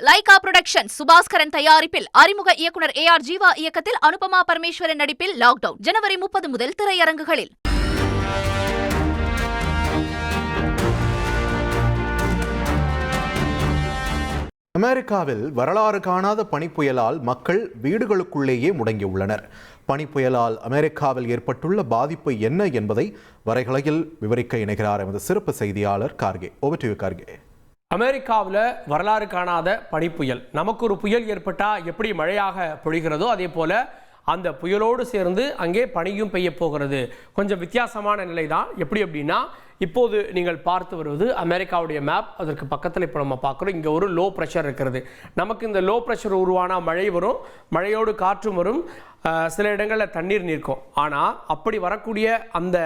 Lyca production Subaskaran தயாரிப்பில் அறிமுக இயக்குனர் ஏ ஆர் ஜீவா இயக்கத்தில் அனுபமா பரமேஸ்வரன் நடிப்பில் லாக்டவுன் ஜனவரி முப்பது முதல் திரையரங்குகளில். அமெரிக்காவில் வரலாறு காணாத பனிப்புயலால் மக்கள் வீடுகளுக்குள்ளேயே முடங்கியுள்ளனர். பனிப்புயலால் அமெரிக்காவில் ஏற்பட்டுள்ள பாதிப்பு என்ன என்பதை வரைகலையில் விவரிக்க இணைகிறார் எமது சிறப்பு செய்தியாளர் கார்கே. Over to Kharge. அமெரிக்காவில் வரலாறு காணாத பனிப்புயல். நமக்கு ஒரு புயல் ஏற்பட்டால் எப்படி மழையாக பொழிகிறதோ அதே போல் அந்த புயலோடு சேர்ந்து அங்கே பனியும் பெய்ய போகிறது. கொஞ்சம் வித்தியாசமான நிலை தான் எப்படி அப்படின்னா இப்போது நீங்கள் பார்த்து வருவது அமெரிக்காவுடைய மேப் அதற்கு பக்கத்தில் இப்போ நம்ம பார்க்குறோம். இங்கே ஒரு லோ ப்ரெஷர் இருக்கிறது. நமக்கு இந்த லோ ப்ரெஷர் உருவான மழை வரும். மழையோடு காற்றும் வரும். சில இடங்களில் தண்ணீர் நிற்கும் ஆனால் அப்படி வரக்கூடிய அந்த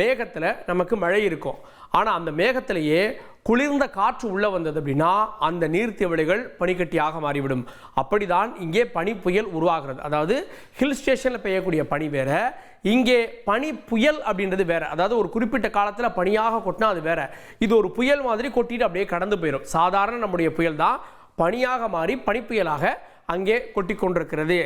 மேகத்தில் நமக்கு மழை இருக்கும். ஆனால் அந்த மேகத்திலேயே குளிர்ந்த காற்று உள்ளே வந்தது அப்படின்னா அந்த நீர்த்திவளைகள் பனிக்கட்டியாக மாறிவிடும். அப்படிதான் இங்கே பனி புயல் உருவாகிறது. அதாவது ஹில் ஸ்டேஷனில் பெய்யக்கூடிய பனி வேற இங்கே பனி புயல் அப்படின்றது வேற. அதாவது ஒரு குறிப்பிட்ட காலத்தில் பனியாக கொட்டினா அது வேற. இது ஒரு புயல் மாதிரி கொட்டிட்டு அப்படியே கடந்து போயிடும் சாதாரண நம்முடைய புயல் தான் பனியாக மாறி பனிப்புயலாக அங்கே கொட்டி கொண்டிருக்கிறது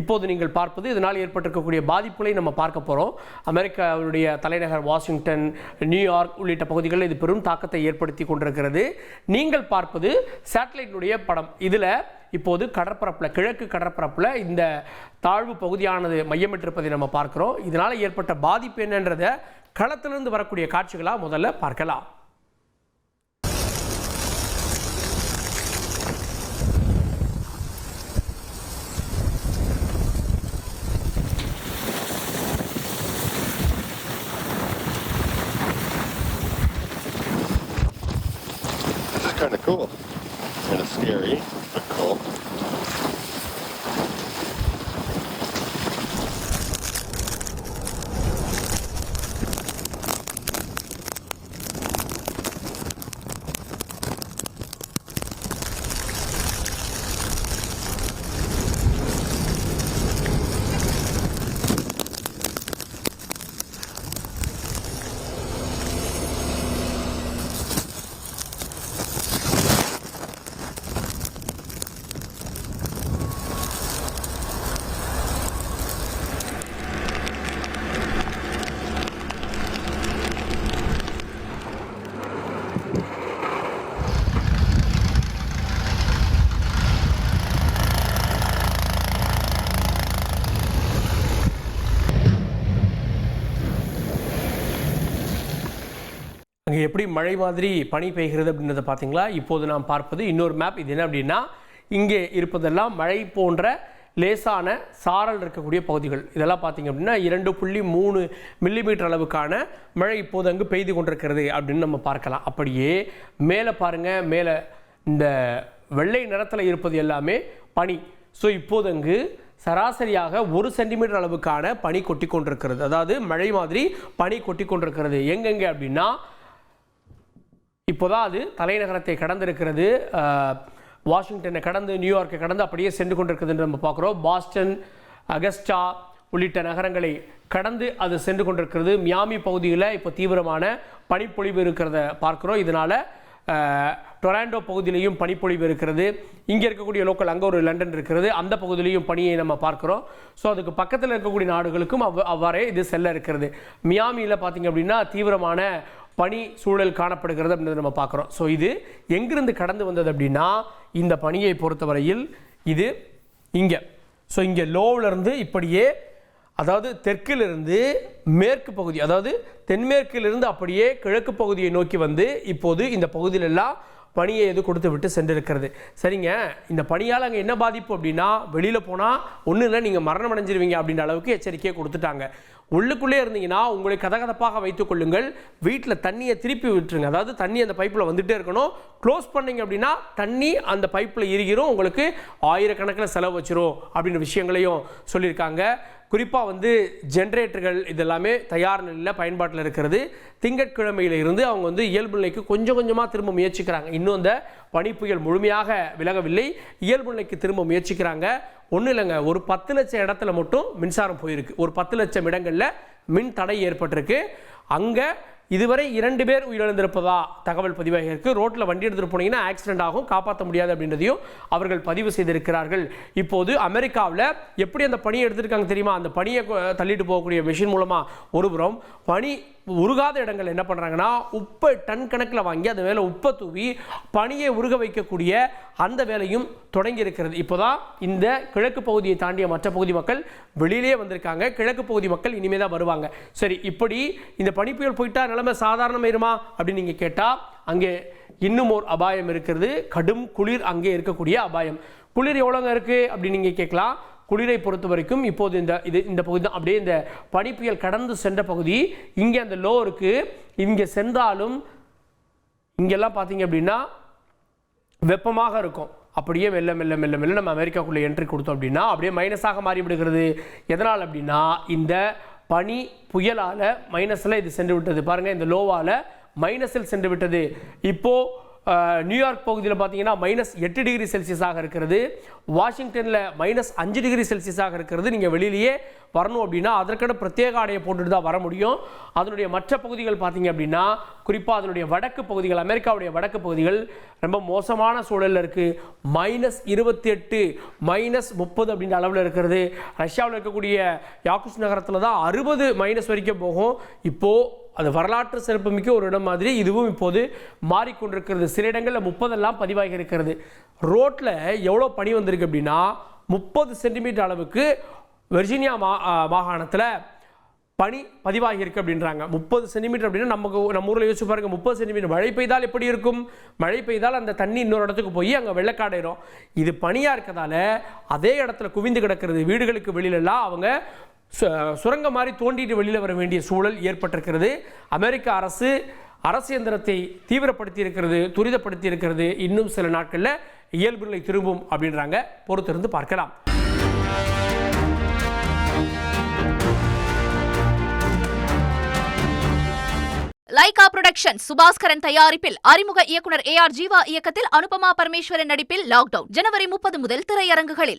இப்போது நீங்கள் பார்ப்பது இதனால் ஏற்பட்டிருக்கக்கூடிய பாதிப்புகளை நம்ம பார்க்க போகிறோம் அமெரிக்காவுடைய தலைநகர் வாஷிங்டன் நியூயார்க் உள்ளிட்ட பகுதிகளில் இது பெரும் தாக்கத்தை ஏற்படுத்தி கொண்டிருக்கிறது. நீங்கள் பார்ப்பது சேட்டலைட்டினுடைய படம். இதில் இப்போது கடற்பரப்பில் கிழக்கு கடற்பரப்பில் இந்த தாழ்வு பகுதியானது மையமிட்டிருப்பதை நம்ம பார்க்குறோம். இதனால் ஏற்பட்ட பாதிப்பு என்னன்றதை களத்திலிருந்து வரக்கூடிய காட்சிகளாக முதல்ல பார்க்கலாம். Kind of cool. அங்கே எப்படி மழை மாதிரி பனி பெய்கிறது அப்படின்றத பார்த்தீங்களா? இப்போது நாம் பார்ப்பது இன்னொரு மேப் இது என்ன அப்படின்னா இங்கே இருப்பதெல்லாம் மழை போன்ற லேசான சாரல் இருக்கக்கூடிய பகுதிகள். இதெல்லாம் பார்த்தீங்க அப்படின்னா இரண்டு புள்ளி மூணு மில்லிமீட்டர் அளவுக்கான மழை இப்போது அங்கு பெய்து கொண்டிருக்கிறது அப்படின்னு நம்ம பார்க்கலாம். அப்படியே மேலே பாருங்க மேலே இந்த வெள்ளை நிறத்தில் இருப்பது எல்லாமே பனி. ஸோ இப்போது அங்கு சராசரியாக ஒரு சென்டிமீட்டர் அளவுக்கான பனி கொட்டி கொண்டிருக்கிறது அதாவது மழை மாதிரி பனி கொட்டி கொண்டிருக்கிறது எங்கெங்கே அப்படின்னா இப்போதான் அது தலைநகரத்தை கடந்திருக்கிறது. வாஷிங்டனை கடந்து நியூயார்க்கை கடந்து அப்படியே சென்று கொண்டிருக்கிறது நம்ம பார்க்குறோம். பாஸ்டன் அகஸ்டா உள்ளிட்ட நகரங்களை கடந்து அது சென்று கொண்டிருக்கிறது. மியாமி பகுதியில் இப்போ தீவிரமான பனிப்பொழிவு இருக்கிறத பார்க்குறோம். இதனால் டொராண்டோ பகுதியிலையும் பனிப்பொழிவு இருக்கிறது. இங்கே இருக்கக்கூடிய லோக்கல் அங்கே ஒரு லண்டன் இருக்கிறது. அந்த பகுதியிலையும் பனியை நம்ம பார்க்குறோம். ஸோ அதுக்கு பக்கத்தில் இருக்கக்கூடிய நாடுகளுக்கும் அவ் அவ்வாறே இது செல்ல இருக்கிறது. மியாமியில் பார்த்தீங்க அப்படின்னா தீவிரமான பனி சூழல் காணப்படுகிறது அப்படின்றத நம்ம பார்க்குறோம். ஸோ இது எங்கிருந்து கடந்து வந்தது அப்படின்னா இந்த பனியை பொறுத்தவரையில் இது இங்கே. ஸோ இங்கே லோவிலிருந்து இப்படியே அதாவது தெற்கிலிருந்து மேற்கு பகுதி அதாவது தென்மேற்கிலிருந்து அப்படியே கிழக்கு பகுதியை நோக்கி வந்து இப்போது இந்த பகுதியிலெல்லாம் பனியை எது கொடுத்து விட்டு சென்றிருக்கிறது. சரிங்க? இந்த பனியால் அங்கே என்ன பாதிப்பு அப்படின்னா வெளியில் போனால் ஒன்றும் இல்லை நீங்கள் மரணம் அடைஞ்சிருவீங்க அப்படின்ற அளவுக்கு எச்சரிக்கையை கொடுத்துட்டாங்க. உள்ளுக்குள்ளே இருந்தீங்கன்னா உங்களை கதகதப்பாக வைத்துக் கொள்ளுங்கள். வீட்டில் தண்ணியை திருப்பி விட்டுருங்க. அதாவது தண்ணி அந்த பைப்பில் வந்துகிட்டே இருக்கணும். க்ளோஸ் பண்ணீங்க அப்படின்னா தண்ணி அந்த பைப்பில் இருகிறோம் உங்களுக்கு ஆயிரக்கணக்கில் செலவு வச்சிரும் அப்படின்ற விஷயங்களையும் சொல்லியிருக்காங்க. குறிப்பாக வந்து ஜென்ரேட்டர்கள் இதெல்லாமே தயார் நிலையில் பயன்பாட்டில் இருக்கிறது. திங்கட்கிழமையில இருந்து அவங்க வந்து இயல்பு நிலைக்கு கொஞ்சம் கொஞ்சமாக திரும்ப முயற்சிக்கிறாங்க. இன்னும் அந்த பனிப்புயல் முழுமையாக விலகவில்லை. இயல்பு நிலைக்கு திரும்ப முயற்சிக்கிறாங்க. ஒன்றும் இல்லைங்க. ஒரு பத்து லட்சம் இடத்துல மட்டும் மின்சாரம் போயிருக்கு. ஒரு பத்து லட்சம் இடங்களில் மின் தடை ஏற்பட்டிருக்கு. அங்கே இதுவரை இரண்டு பேர் உயிரிழந்திருப்பதா தகவல் பதிவாகி இருக்கு. ரோட்டில் வண்டி எடுத்துட்டு போனீங்கன்னா ஆக்சிடென்ட் ஆகும். காப்பாற்ற முடியாது அப்படின்றதையும் அவர்கள் பதிவு செய்திருக்கிறார்கள். இப்போது அமெரிக்காவில் எப்படி அந்த பணியை எடுத்திருக்காங்க தெரியுமா? அந்த பணியை தள்ளிட்டு போகக்கூடிய மிஷின் மூலமாக ஒருபுறம் பனி உருகாத இடங்கள் என்ன பண்ணுறாங்கன்னா உப்பை டன் கணக்கில் வாங்கி அந்த மேலே உப்பை தூவி பனியை உருக வைக்கக்கூடிய அந்த வேலையும் தொடங்கி இருக்கிறது. இப்போதான் இந்த கிழக்கு பகுதியை தாண்டிய மற்ற பகுதி மக்கள் வெளியிலேயே வந்திருக்காங்க. கிழக்கு பகுதி மக்கள் இனிமே தான் வருவாங்க. சரி இப்படி இந்த பனிப்புயல் போயிட்டா நிலைமை சாதாரணமாயிருமா அப்படின்னு நீங்கள் கேட்டால் அங்கே இன்னும் ஒரு அபாயம் இருக்கிறது. கடும் குளிர் அங்கே இருக்கக்கூடிய அபாயம். குளிர் எவ்வளோங்க இருக்குது அப்படின்னு நீங்கள் கேட்கலாம். குளிரை பொறுத்த வரைக்கும் இப்போது இந்த இது இந்த பகுதி தான். அப்படியே இந்த பனிப்புயல் கடந்து சென்ற பகுதி இங்கே அந்த லோ இருக்குது இங்கே சென்றாலும் இங்கெல்லாம் பார்த்தீங்க அப்படின்னா வெப்பமாக இருக்கும். அப்படியே மெல்ல மெல்ல மெல்ல மெல்ல நம்ம அமெரிக்காக்குள்ளே என்ட்ரி கொடுத்தோம் அப்படின்னா அப்படியே மைனஸாக மாறி விடுகிறது எதனால் அப்படின்னா இந்த பனி புயலால் மைனஸில் இது சென்று விட்டது. பாருங்கள் இந்த லோவால் மைனஸில் சென்று விட்டது. இப்போது நியூயார்க் பகுதியில் பார்த்தீங்கன்னா மைனஸ் எட்டு டிகிரி செல்சியஸாக இருக்கிறது. வாஷிங்டனில் மைனஸ் அஞ்சு டிகிரி செல்சியஸாக இருக்கிறது. நீங்கள் வெளியிலேயே வரணும் அப்படின்னா அதற்கான பிரத்யேக ஆடையை போட்டுட்டு தான் வர முடியும். அதனுடைய மற்ற பகுதிகள் பார்த்தீங்க அப்படின்னா குறிப்பாக அதனுடைய வடக்கு பகுதிகள் அமெரிக்காவுடைய வடக்கு பகுதிகள் ரொம்ப மோசமான சூழலில் இருக்குது மைனஸ் இருபத்தி எட்டு மைனஸ் முப்பது அப்படின்ற அளவில் இருக்கிறது. ரஷ்யாவில் இருக்கக்கூடிய யாக்குஸ் நகரத்தில் தான் அறுபது மைனஸ் வரைக்கும் போகும். இப்போது அது வரலாற்று சிறப்புமிக்க ஒரு இடம் மாதிரி இதுவும் இப்போது மாறிக்கொண்டிருக்கிறது. சில இடங்களில் முப்பதெல்லாம் பதிவாகி இருக்கிறது. ரோட்டில் எவ்வளோ பனி வந்திருக்கு அப்படின்னா முப்பது சென்டிமீட்டர் அளவுக்கு வெர்ஜீனியா மா மாகாணத்தில் பனி பதிவாகி இருக்கு அப்படின்றாங்க. முப்பது சென்டிமீட்டர் அப்படின்னா நமக்கு நம்ம ஊரில் யோசிச்சு பாருங்கள் முப்பது சென்டிமீட்டர். மழை பெய்தால் எப்படி இருக்கும்? மழை பெய்தால் அந்த தண்ணி இன்னொரு இடத்துக்கு போய் அங்கே வெள்ளக்காடாயிரும் இது பனியாக இருக்கதால அதே இடத்துல குவிந்து கிடக்கிறது. வீடுகளுக்கு வெளியிலலாம் அவங்க சு- சுரங்கம் மாதிரி தோண்டிட்டு வெளியில் வர வேண்டிய சூழல் ஏற்பட்டிருக்கிறது. அமெரிக்க அரசு அரசு இயந்திரத்தை தீவிரப்படுத்தி இருக்கிறது துரிதப்படுத்தி இருக்கிறது இன்னும் சில நாட்களில் இயல்பு நிலை திரும்பும் அப்படின்றாங்க. பொறுத்திருந்து பார்க்கலாம். லைகா புரொடக்ஷன் சுபாஸ்கரன் தயாரிப்பில் அறிமுக இயக்குனர் ஏ ஆர் ஜீவா இயக்கத்தில் அனுபமா பரமேஸ்வரன் நடிப்பில் லாக்டவுன் ஜனவரி முப்பது முதல் திரையரங்குகளில்.